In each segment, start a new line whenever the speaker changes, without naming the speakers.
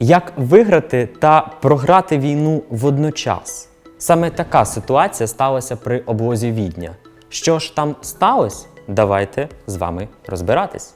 Як виграти та програти війну водночас? Саме така ситуація сталася при облозі Відня. Що ж там сталося? Давайте з вами розбиратись.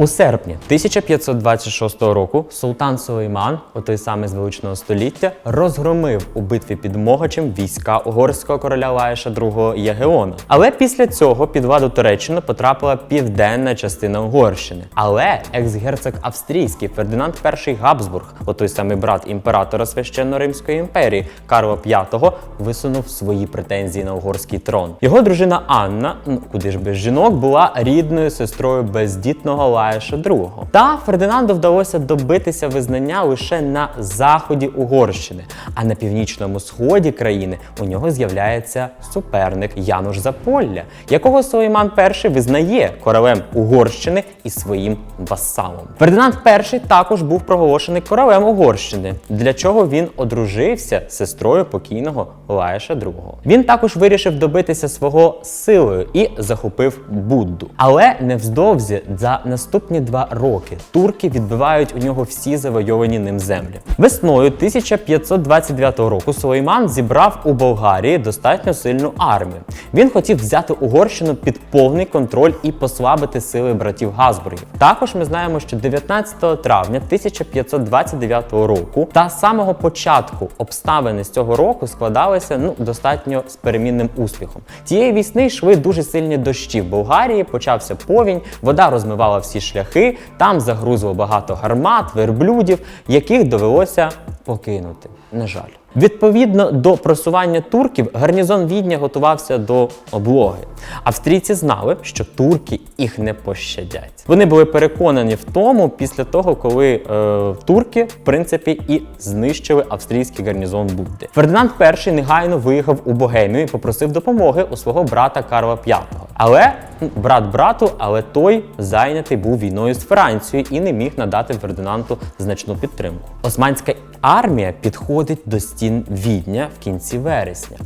У серпні 1526 року султан Сулейман, отой самий з величного століття, розгромив у битві під Могачем війська угорського короля Лаїша II Ягеона. Але після цього під владу Туреччини потрапила південна частина Угорщини. Але екс-герцог австрійський Фердинанд І Габсбург, отой самий брат імператора священно-римської імперії Карла V, висунув свої претензії на угорський трон. Його дружина Анна, ну куди ж без жінок, була рідною сестрою бездітного Лаїша II. Та Фердинанду вдалося добитися визнання лише на заході Угорщини, а на північному сході країни у нього з'являється суперник Януш Заполля, якого Сулейман І визнає королем Угорщини і своїм васалом. Фердинанд І також був проголошений королем Угорщини, для чого він одружився з сестрою покійного Лаїша II. Він також вирішив добитися свого силою і захопив Будду. Але невздовзі за наступні два роки турки відбивають у нього всі завойовані ним землі. Весною 1529 року Сулейман зібрав у Болгарії достатньо сильну армію. Він хотів взяти Угорщину під повний контроль і послабити сили братів Газбургів. Також ми знаємо, що 19 травня 1529 року та самого початку обставини з цього року складалися ну достатньо з перемінним успіхом. Тієї вісни йшли дуже сильні дощі в Болгарії. Почався повінь, вода розмивала всі шляхи. Там загрузило багато гармат, верблюдів, яких довелося покинути. На жаль. Відповідно до просування турків, гарнізон Відня готувався до облоги. Австрійці знали, що турки їх не пощадять. Вони були переконані в тому після того, коли е, турки, в принципі, і знищили австрійський гарнізон Будди. Фердинанд І негайно виїхав у Богемію і попросив допомоги у свого брата Карла V. Але брат брату, але той зайнятий був війною з Францією і не міг надати Фердинанду значну підтримку. Османська армія підходить до стін Відня в кінці вересня.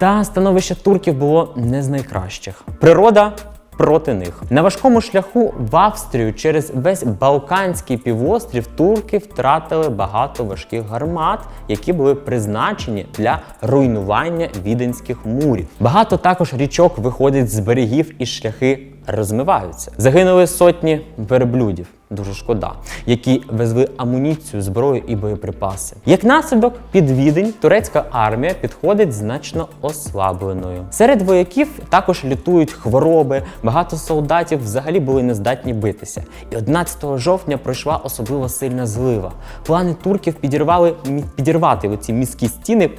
Та становище турків було не з найкращих. Природа проти них. На важкому шляху в Австрію через весь Балканський півострів турки втратили багато важких гармат, які були призначені для руйнування віденських мурів. Багато також річок виходить з берегів і шляхи розмиваються. Загинули сотні верблюдів. Дуже шкода, які везли амуніцію, зброю і боєприпаси. Як наслідок, під відень турецька армія підходить значно ослабленою. Серед вояків також лютують хвороби. Багато солдатів взагалі були нездатні битися. І 11 жовтня пройшла особливо сильна злива. Плани турків підірвали підірвати оці міські стіни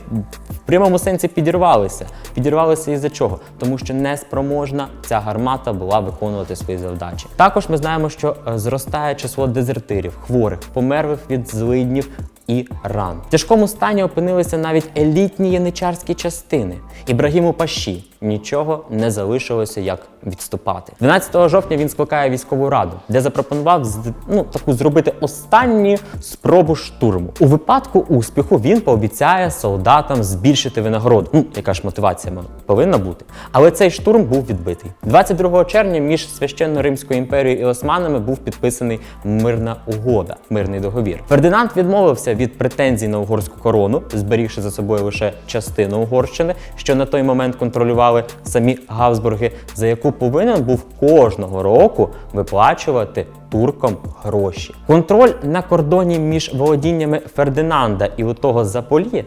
в прямому сенсі підірвалися. Підірвалися із-за чого? Тому що неспроможна ця гармата була виконувати свої завдачі. Також ми знаємо, що е, зростає число дезертирів, хворих, померлих від злиднів і ран. В тяжкому стані опинилися навіть елітні яничарські частини. Ібрагіму Паші нічого не залишилося, як відступати. 12 жовтня він скликає військову раду, де запропонував ну, таку зробити останню спробу штурму. У випадку успіху він пообіцяє солдатам збільшити винагороду. Ну, яка ж мотивація повинна бути. Але цей штурм був відбитий. 22 червня між священно-римською імперією і османами був підписаний мирна угода, мирний договір. Фердинанд відмовився від претензій на угорську корону, зберігши за собою лише частину Угорщини, що на той момент контролювали самі Габсбурги, за яку повинен був кожного року виплачувати туркам гроші. Контроль на кордоні між володіннями Фердинанда і у того Заполі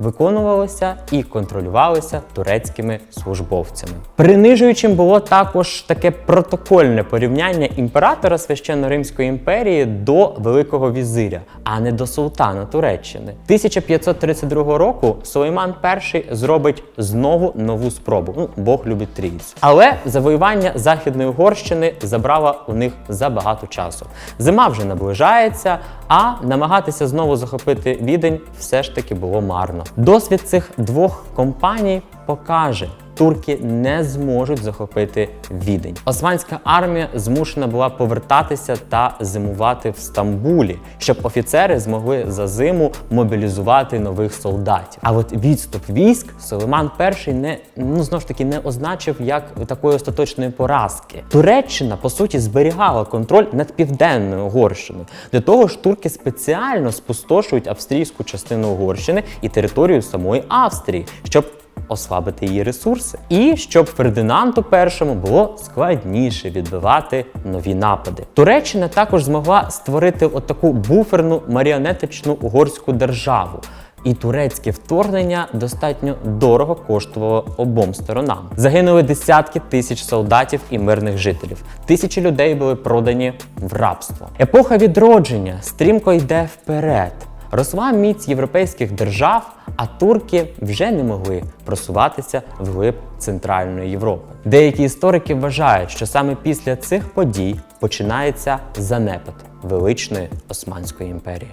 виконувалося і контролювалося турецькими службовцями. Принижуючим було також таке протокольне порівняння імператора священно-римської імперії до Великого візиря, а не до султана Туреччини. 1532 року Сулейман І зробить знову нову спробу. Ну, Бог любить трійцю. Але завоювання Західної Угорщини забрало у них забагато часу. Зима вже наближається, а намагатися знову захопити відень все ж таки було марно. Досвід цих двох компаній покаже, турки не зможуть захопити відень. Османська армія змушена була повертатися та зимувати в Стамбулі, щоб офіцери змогли за зиму мобілізувати нових солдатів. А от відступ військ Сулейман І не ну знову ж таки не означив як такої остаточної поразки. Туреччина по суті зберігала контроль над південною Угорщиною. Для того ж турки спеціально спустошують австрійську частину Угорщини і територію самої Австрії, щоб ослабити її ресурси, і щоб Фердинанду І було складніше відбивати нові напади. Туреччина також змогла створити отаку буферну маріонетичну угорську державу. І турецьке вторгнення достатньо дорого коштувало обом сторонам. Загинули десятки тисяч солдатів і мирних жителів. Тисячі людей були продані в рабство. Епоха відродження стрімко йде вперед. Росла міць європейських держав, а турки вже не могли просуватися вглиб Центральної Європи. Деякі історики вважають, що саме після цих подій починається занепад величної Османської імперії.